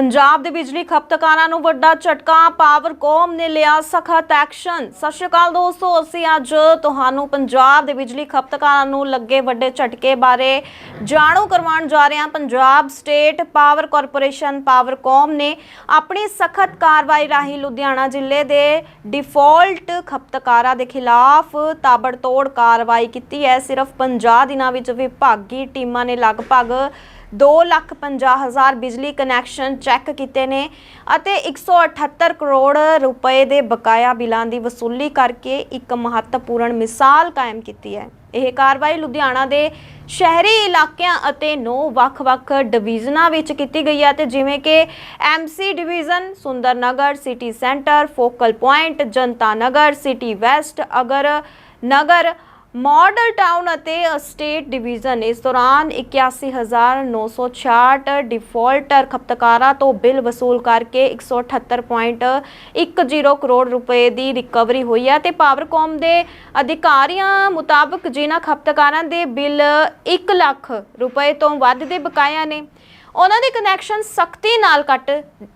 ਪੰਜਾਬ ਦੇ ਬਿਜਲੀ ਖਪਤਕਾਰਾਂ ਨੂੰ ਵੱਡਾ ਝਟਕਾ ਪਾਵਰਕੌਮ ਨੇ ਲਿਆ ਸਖਤ ਐਕਸ਼ਨ ਸਤਿ ਸ਼੍ਰੀ ਅਕਾਲ ਦੋਸਤੋ, ਅਸੀਂ ਅੱਜ ਤੁਹਾਨੂੰ ਪੰਜਾਬ ਦੇ ਬਿਜਲੀ ਖਪਤਕਾਰਾਂ ਨੂੰ ਲੱਗੇ ਵੱਡੇ ਝਟਕੇ ਬਾਰੇ ਜਾਣੂ ਕਰਵਾਉਣ ਜਾ ਰਹੇ ਹਾਂ। Punjab State Power Corporation Powercom ਨੇ ਆਪਣੀ ਸਖਤ ਕਾਰਵਾਈ ਰਾਹੀਂ ਲੁਧਿਆਣਾ ਜ਼ਿਲ੍ਹੇ ਦੇ ਡਿਫਾਲਟ ਖਪਤਕਾਰਾਂ ਦੇ ਖਿਲਾਫ ਤਾਬੜਤੋੜ ਕਾਰਵਾਈ ਕੀਤੀ ਹੈ। ਸਿਰਫ 50 ਦਿਨਾਂ ਵਿੱਚ ਵਿਭਾਗੀ ਟੀਮਾਂ ਨੇ ਲਗਭਗ 2 ਲੱਖ 50 ਹਜ਼ਾਰ ਬਿਜਲੀ ਕਨੈਕਸ਼ਨ ਚੈੱਕ ਕੀਤੇ ਨੇ ਅਤੇ 178 ਕਰੋੜ ਰੁਪਏ ਦੇ ਬਕਾਇਆ ਬਿੱਲਾਂ ਦੀ ਵਸੂਲੀ ਕਰਕੇ ਇੱਕ ਮਹੱਤਵਪੂਰਨ ਮਿਸਾਲ ਕਾਇਮ ਕੀਤੀ ਹੈ। ਇਹ ਕਾਰਵਾਈ ਲੁਧਿਆਣਾ ਦੇ ਸ਼ਹਿਰੀ ਇਲਾਕਿਆਂ ਅਤੇ ਨੌ ਵੱਖ-ਵੱਖ ਡਿਵੀਜ਼ਨਾਂ ਵਿੱਚ ਕੀਤੀ ਗਈ ਹੈ ਤੇ ਜਿਵੇਂ ਕਿ M C division Sundar Nagar city centre, focal point, Janta Nagar, city west, Agar Nagar model town ਅਤੇ ਸਟੇਟ ਡਿਵੀਜ਼ਨ। ਇਸ ਦੌਰਾਨ 81966 ਡਿਫਾਲਟਰ ਖਪਤਕਾਰਾਂ ਤੋਂ ਬਿੱਲ ਵਸੂਲ ਕਰਕੇ 178.10 ਕਰੋੜ ਰੁਪਏ ਦੀ ਰਿਕਵਰੀ ਹੋਈ ਹੈ ਤੇ ਪਾਵਰਕੌਮ ਦੇ ਅਧਿਕਾਰੀਆਂ ਮੁਤਾਬਕ ਜਿਨ੍ਹਾਂ ਖਪਤਕਾਰਾਂ ਦੇ ਬਿੱਲ 1 ਲੱਖ ਰੁਪਏ ਤੋਂ ਵੱਧ ਦੇ ਬਕਾਇਆ ਨੇ। ਉਹਨਾਂ ਦੇ ਕਨੈਕਸ਼ਨ ਸਖਤੀ ਨਾਲ ਕੱਟ,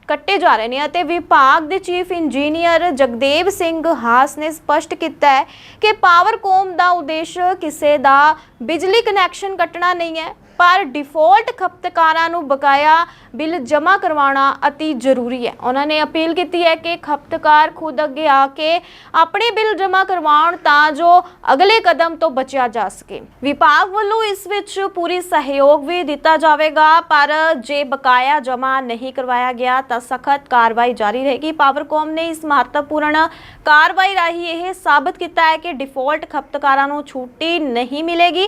ਕੱਟੇ ਜਾ ਰਹੇ ਨੇ ਅਤੇ ਵਿਭਾਗ ਦੇ ਚੀਫ ਇੰਜੀਨੀਅਰ ਜਗਦੇਵ ਸਿੰਘ ਹਾਸ ਨੇ ਸਪਸ਼ਟ ਕੀਤਾ ਹੈ ਕਿ ਪਾਵਰਕੌਮ ਦਾ ਉਦੇਸ਼ ਕਿਸੇ ਦਾ ਬਿਜਲੀ ਕਨੈਕਸ਼ਨ ਕੱਟਣਾ ਨਹੀਂ ਹੈ। ਪਰ ਡਿਫਾਲਟ ਖਪਤਕਾਰਾਂ ਨੂੰ ਬਕਾਇਆ ਬਿੱਲ ਜਮ੍ਹਾਂ ਕਰਵਾਉਣਾ ਅਤੀ ਜ਼ਰੂਰੀ ਹੈ। ਉਹਨਾਂ ਨੇ ਅਪੀਲ ਕੀਤੀ ਹੈ ਕਿ ਖਪਤਕਾਰ ਖੁਦ ਅੱਗੇ ਆ ਕੇ ਆਪਣੇ ਬਿੱਲ ਜਮ੍ਹਾਂ ਕਰਵਾਉਣ ਤਾਂ ਜੋ ਅਗਲੇ ਕਦਮ ਤੋਂ ਬਚਿਆ ਜਾ ਸਕੇ। ਵਿਭਾਗ ਵੱਲੋਂ ਇਸ ਵਿੱਚ ਪੂਰੀ ਸਹਿਯੋਗ ਵੀ ਦਿੱਤਾ ਜਾਵੇਗਾ, ਪਰ ਜੇ ਬਕਾਇਆ ਜਮ੍ਹਾਂ ਨਹੀਂ ਕਰਵਾਇਆ ਗਿਆ ਤਾਂ ਸਖਤ ਕਾਰਵਾਈ ਜਾਰੀ ਰਹੇਗੀ। ਪਾਵਰਕੌਮ ਨੇ ਇਸ ਮਹੱਤਵਪੂਰਨ ਕਾਰਵਾਈ ਰਾਹੀਂ ਇਹ ਸਾਬਤ ਕੀਤਾ ਹੈ ਕਿ ਡਿਫਾਲਟ ਖਪਤਕਾਰਾਂ ਨੂੰ ਛੁੱਟੀ ਨਹੀਂ ਮਿਲੇਗੀ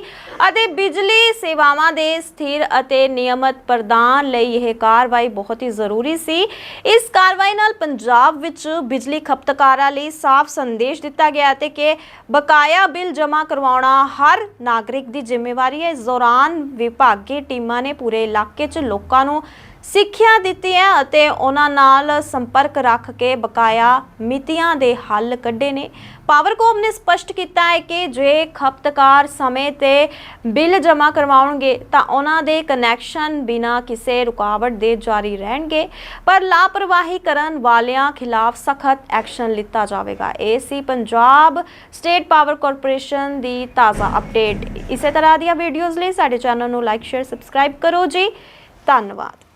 ਅਤੇ ਬਿਜਲੀ ਸੇਵਾਵਾਂ ਦੇ ਸਥਿਰ ਅਤੇ ਨਿਯਮਤ ਪ੍ਰਦਾਨ ਲਈ ਇਹ ਕਾਰਵਾਈ ਬਹੁਤ ਹੀ ਜ਼ਰੂਰੀ ਸੀ। ਇਸ ਕਾਰਵਾਈ ਨਾਲ ਪੰਜਾਬ ਵਿੱਚ ਬਿਜਲੀ ਖਪਤਕਾਰਾਂ ਲਈ ਸਾਫ਼ ਸੰਦੇਸ਼ ਦਿੱਤਾ ਗਿਆ ਅਤੇ ਕਿ ਬਕਾਇਆ ਬਿੱਲ ਜਮ੍ਹਾਂ ਕਰਵਾਉਣਾ ਹਰ ਨਾਗਰਿਕ ਦੀ ਜ਼ਿੰਮੇਵਾਰੀ ਹੈ। ਇਸ ਦੌਰਾਨ ਵਿਭਾਗੀ ਟੀਮਾਂ ਨੇ ਪੂਰੇ ਇਲਾਕੇ 'ਚ ਲੋਕਾਂ ਨੂੰ ਸਿੱਖਿਆ ਦਿੱਤੀ ਹੈ ਅਤੇ ਉਹਨਾਂ ਨਾਲ ਸੰਪਰਕ ਰੱਖ ਕੇ ਬਕਾਇਆ ਮਿਤੀਆਂ ਦੇ ਹੱਲ ਕੱਢੇ ਨੇ। ਪਾਵਰਕੌਮ ਨੇ ਸਪਸ਼ਟ ਕੀਤਾ ਹੈ ਕਿ ਜੇ ਖਪਤਕਾਰ ਸਮੇਂ ਤੇ ਬਿੱਲ ਜਮ੍ਹਾਂ ਕਰਵਾਉਣਗੇ ਤਾਂ ਉਹਨਾਂ ਦੇ ਕਨੈਕਸ਼ਨ ਬਿਨਾਂ ਕਿਸੇ ਰੁਕਾਵਟ ਦੇ ਜਾਰੀ ਰਹਿਣਗੇ, ਪਰ ਲਾਪਰਵਾਹੀ ਕਰਨ ਵਾਲਿਆਂ ਖਿਲਾਫ ਸਖਤ ਐਕਸ਼ਨ ਲਿੱਤਾ ਜਾਵੇਗਾ। ਇਹ ਸੀ ਪੰਜਾਬ ਸਟੇਟ ਪਾਵਰ ਕਾਰਪੋਰੇਸ਼ਨ ਦੀ ਤਾਜ਼ਾ ਅਪਡੇਟ ਇਸੇ ਤਰ੍ਹਾਂ ਦੀਆਂ ਵੀਡੀਓਜ਼ ਲਈ ਸਾਡੇ ਚੈਨਲ ਨੂੰ ਲਾਈਕ ਸ਼ੇਅਰ ਸਬਸਕ੍ਰਾਈਬ ਕਰੋ ਜੀ। ਧੰਨਵਾਦ।